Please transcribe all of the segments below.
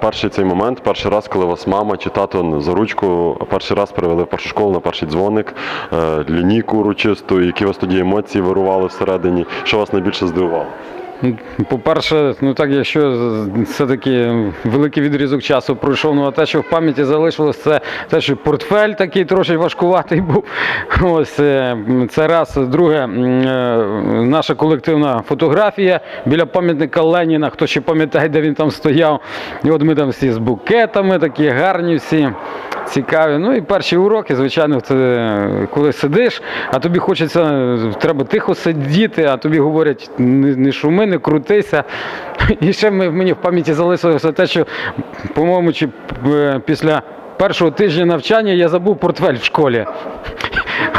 перший цей момент, перший раз, коли вас мама чи тато за ручку перший раз привели в першу школу на перший дзвоник, е, лінійку урочисту, які у вас тоді емоції вирували всередині, що вас найбільше здивувало? По-перше, ну так, якщо все-таки великий відрізок часу пройшов, ну а те, що в пам'яті залишилось, це те, що портфель такий трошки важкуватий був. Ось е, це раз. Друге, е, наша колективна фотографія біля пам'ятника Леніна. Хто ще пам'ятає, де він там стояв. І от ми там всі з букетами, такі гарні всі. Цікаві. Ну і перші уроки, звичайно, це коли сидиш, а тобі хочеться, треба тихо сидіти, а тобі говорять, не, шуми, не крутися. І ще мені в пам'яті залишилося те, що, по-моєму, чи е, після першого тижня навчання я забув портфель в школі.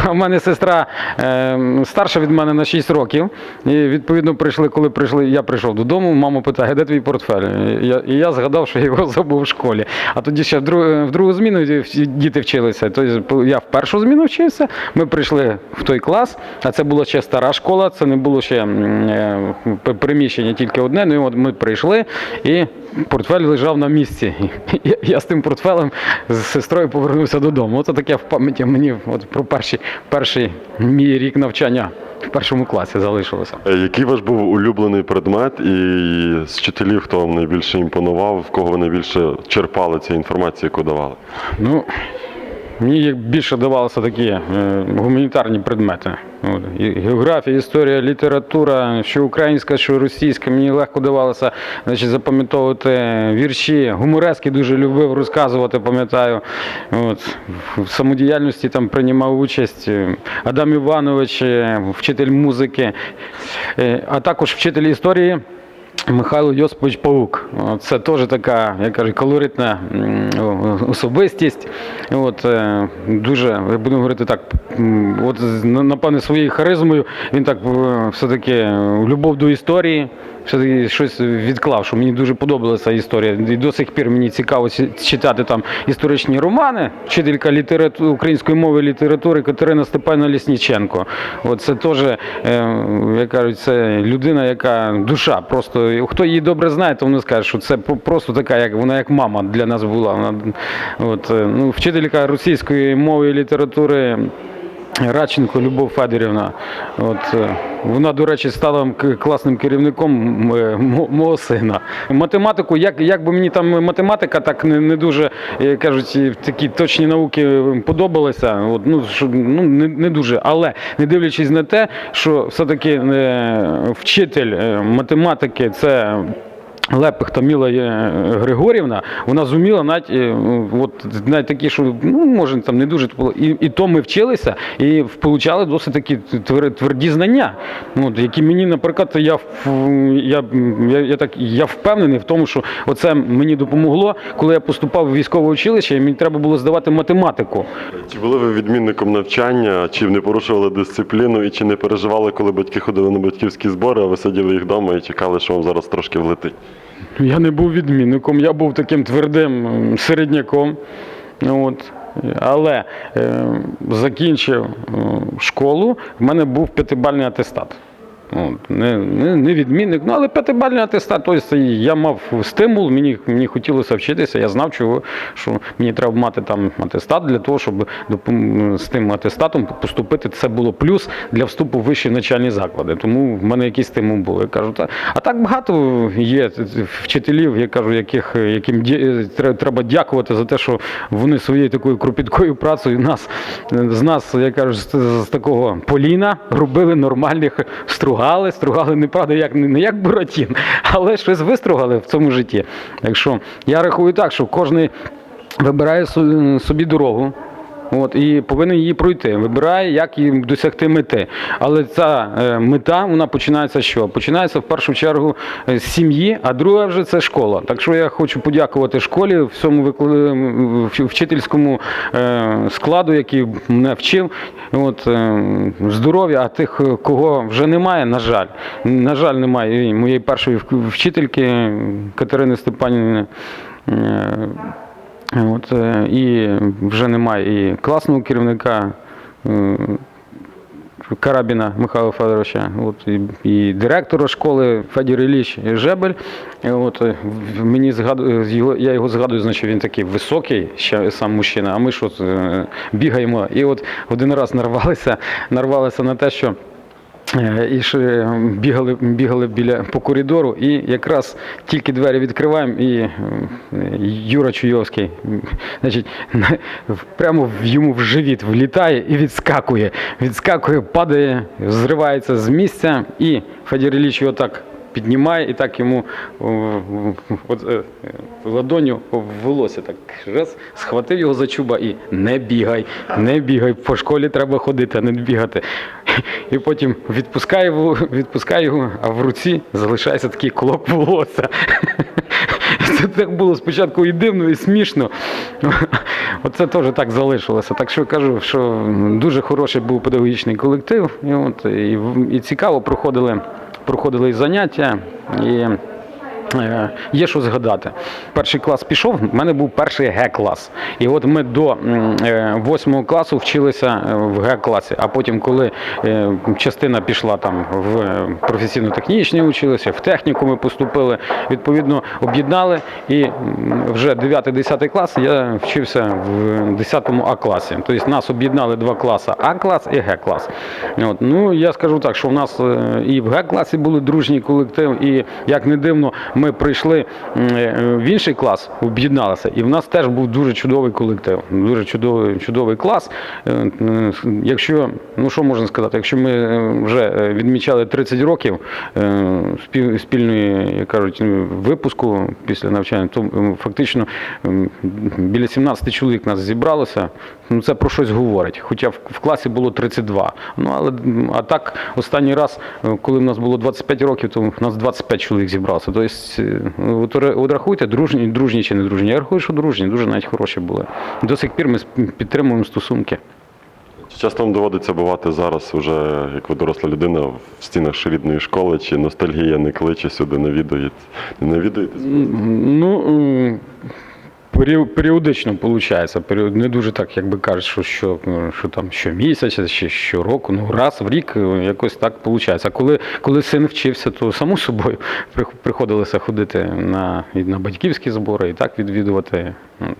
В мене сестра е, старша від мене на 6 років. І відповідно прийшли, коли прийшли, я прийшов додому, мама питає, де твій портфель? І я, і я згадав, що його забув в школі. А тоді ще в другу, в другу зміну діти вчилися. Тобто я в першу зміну вчився. Ми прийшли в той клас, а це була ще стара школа, це не було ще е, приміщення тільки одне. Ну і от ми прийшли і. Портфель лежав на місці. Я, я з тим портфелем з сестрою повернувся додому. Оце таке в пам'яті мені от про перший, перший мій рік навчання в першому класі залишилося. Е, Який ваш був улюблений предмет, і з вчителів, хто вам найбільше імпонував, в кого ви найбільше черпали цієї інформації, яку давали? Ну, мені більше давалося такі е, гуманітарні предмети. Географія, історія, література, що українська, що російська, мені легко давалося значить, запам'ятовувати вірші. Гуморески дуже любив розказувати, пам'ятаю. От. В самодіяльності там приймав участь е, Адам Іванович, е, вчитель музики, а також вчитель історії. Михайло Йосипович Паук. Це теж така, я кажу, колоритна особистість. От, е, дуже, я говорити так, от, на- напевне, своєю харизмою він так е, все-таки е, любов до історії, все-таки щось відклав, що мені дуже подобалася історія. І до сих пір мені цікаво читати там історичні романи. Вчителька літерату- української мови і літератури Катерина Степанівна Лісніченко. От це теж, е, як кажуть, це людина, яка душа. Просто хто її добре знає, то вони скажуть, що це просто така, як вона як мама для нас була. Вона от, е, ну, вчителька російської мови і літератури. Радченко Любов Федорівна. От, е, вона, до речі, стала класним керівником е, мо- мого сина. Математику, як, як би мені там математика так не, не дуже, е, кажуть, такі точні науки подобалися. От, ну, що, ну, не, не дуже. Але не дивлячись на те, що все-таки е, вчитель математики це. Лепих Таміла е, Григорівна, вона зуміла навіть, е, от, навіть такі, що ну, може там не дуже було. І, і то ми вчилися і получали досить такі твер- тверді знання. От, які мені, наприклад, я, я, я, я, так, я впевнений в тому, що оце мені допомогло, коли я поступав в військове училище, і мені треба було здавати математику. Чи були ви відмінником навчання, чи не порушували дисципліну, і чи не переживали, коли батьки ходили на батьківські збори, а ви сиділи їх вдома і чекали, що вам зараз трошки влетить? Я не був відмінником, я був таким твердим середняком. От. Але е, закінчив школу, в мене був п'ятибальний атестат. От, не, не, не відмінник, ну але п'ятибальний атестат, тобто я мав стимул, мені, мені хотілося вчитися, я знав, чого, що мені треба мати там атестат для того, щоб з тим атестатом поступити. Це було плюс для вступу в вищі навчальні заклади. Тому в мене якийсь стимул був. Я кажу, та, а так багато є вчителів, я кажу, яких, яким ді- треба дякувати за те, що вони своєю такою кропіткою працею нас, з нас, я кажу, з, з такого поліна робили нормальних стругали, стругали неправда, як не як Буратін, але щось вистругали в цьому житті. Так що я рахую так, що кожен вибирає собі дорогу. От, і повинен її пройти. Вибирає, як їм досягти мети. Але ця е, мета вона починається що? Починається в першу чергу е, з сім'ї, а друга вже це школа. Так що я хочу подякувати школі, всьому викла- вч- вчительському е, складу, який мене вчив. От, здоров'я, а тих, кого вже немає, на жаль. На жаль, немає моєї першої вчительки Катерини Степанівни. От, е, і вже немає і класного керівника. е, Карабіна Михайла Федоровича, от, і, і директора школи Федір Ілліч Жебель. От, е, мені його, я його згадую, значить він такий високий, ще сам мужчина, а ми е, бігаємо. І от один раз нарвалися, нарвалися на те, що І ще бігали, бігали біля по коридору, і якраз тільки двері відкриваємо, і е, Юра Чуйовський, значить, прямо в- йому в живіт влітає і відскакує. Відскакує, падає, зривається з місця, і Федір Ілліч його так піднімає і так йому от, е, е, ладоню в волосся так раз, схватив його за чуба і не бігай, не бігай, по школі треба ходити, а не бігати. І потім відпускає, його- відпускає його, а в руці залишається такий клок волосся. Це так було спочатку і дивно, і смішно. Оце теж так залишилося. Так що кажу, що дуже хороший був педагогічний колектив. І, от, і, і цікаво проходили, проходили заняття. І Є що згадати. Перший клас пішов, в мене був перший Г-клас. І от ми до е, восьмого класу вчилися е, в Г-класі. А потім, коли е, частина пішла там в е, професійно-технічні училися, в техніку ми поступили, відповідно об'єднали. І вже 9-10 клас я вчився в 10 А-класі. Тобто нас об'єднали два класи А-клас і Г-клас. Ну, я скажу так, що в нас е, і в Г-класі були дружній колектив, і як не дивно, ми прийшли е, в інший клас, об'єдналися, і в нас теж був дуже чудовий колектив, дуже чудовий, чудовий клас. Е, Якщо, ну що можна сказати, якщо ми е, вже відмічали 30 років спільної, як кажуть, ну, випуску після навчання, то фактично біля 17 чоловік нас зібралося. Ну це про щось говорить. Хоча в, класі було 32. Ну але а так останній раз, коли в нас було 25 років, то в нас 25 чоловік зібралося. Тобто, от, от рахуйте, дружні, дружні чи не дружні. Я рахую, що дружні, дуже навіть хороші були. До сих пір ми підтримуємо стосунки. Чи часто вам доводиться бувати зараз, уже як ви доросла людина, в стінах ще рідної школи, чи ностальгія не кличе сюди, навідує? Не навідуєтесь? Ну, періодично виходить. Не дуже так, як би кажуть, що, що, е, що там щомісяця чи щороку, ну раз в рік е, якось так виходить. А коли, коли син вчився, то само собою приходилося ходити на, на батьківські збори і так відвідувати. Е,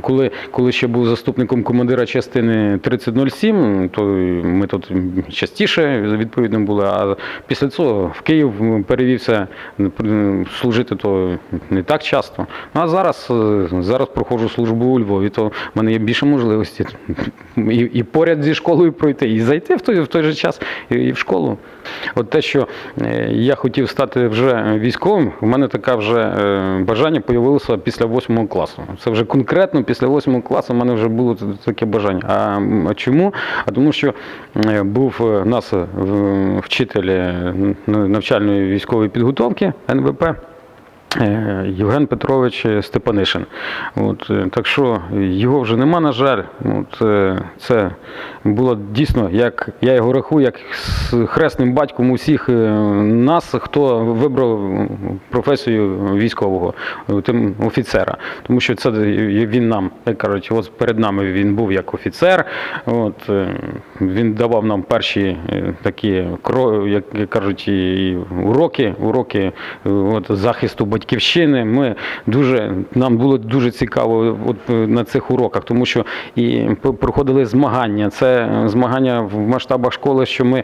Коли, коли ще був заступником командира частини 3007, то ми тут частіше відповідно були. А після цього в Київ перевівся служити то не так часто. Ну а зараз, е, зараз проходжу службу у Львові, то в мене є більше можливості і, і поряд зі школою пройти, і зайти в той, в той же час і, в школу. От те, що е, я хотів стати вже військовим, в мене таке вже е, бажання появилося після восьмого класу. Це вже конкретно після восьмого класу в мене вже було таке бажання. А, чому? А тому що е, був е, у нас е, вчитель навчальної військової підготовки НВП. Е, Євген Петрович Степанишин. От, е, так що його вже нема, на жаль. От, е, це було дійсно, як я його рахую, як з хресним батьком усіх нас, хто вибрав професію військового, тим офіцера. Тому що це він нам, як кажуть, от перед нами він був як офіцер. От, він давав нам перші такі як кажуть, уроки, уроки от, захисту батьківщини. Ми дуже нам було дуже цікаво от, е, на цих уроках, тому що і проходили змагання. Це змагання в масштабах школи, що ми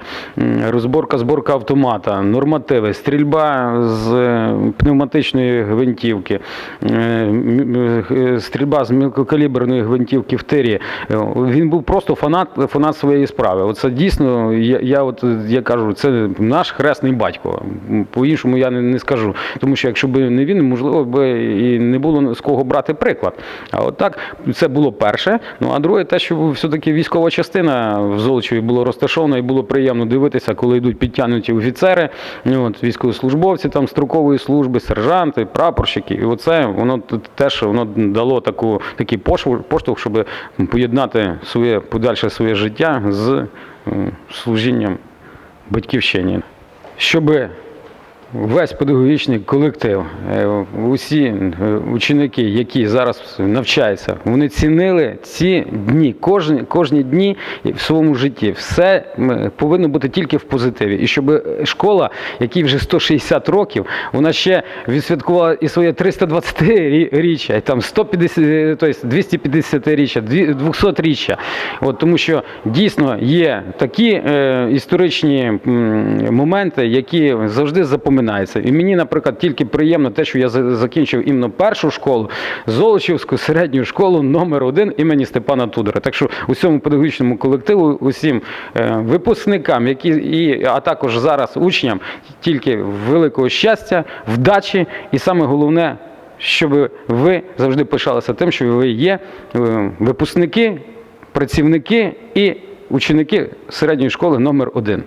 розборка, зборка автомата, нормативи, стрільба з е, пневматичної гвинтівки, е, е, стрільба з мілкокаліберної гвинтівки в тирі. Е, Він був просто фанат, фанат своєї справи. Оце дійсно, я, я от я кажу, це наш хресний батько. По-іншому я не, не скажу. Тому що якщо б не він, можливо, би і не було з кого брати приклад. А от так, це було перше. Ну а друге, те, що все-таки військова частина в Золочеві було розташована і було приємно дивитися, коли йдуть підтягнуті офіцери, ну, от, військовослужбовці там строкової служби, сержанти, прапорщики. І оце воно теж воно дало таку, такий поштовх, щоб поєднати своє подальше своє життя з служінням батьківщині. Щоб весь педагогічний колектив, е, усі е, ученики, які зараз навчаються, вони цінили ці дні, кожні, кожні дні в своєму житті. Все повинно бути тільки в позитиві. І щоб школа, якій вже 160 років, вона ще відсвяткувала і своє 320-річчя, і там 150, е, тобто 250-річчя, 200-річчя. От, тому що дійсно є такі е, історичні моменти, які завжди запоминаються. І мені, наприклад, тільки приємно те, що я закінчив іменно першу школу, Золочівську середню школу номер один імені Степана Тудора. Так що усьому педагогічному колективу, усім е, випускникам, які і а також зараз учням, тільки великого щастя, вдачі, і саме головне. Щоб ви завжди пишалися тим, що ви є е, випускники, працівники і ученики середньої школи номер один.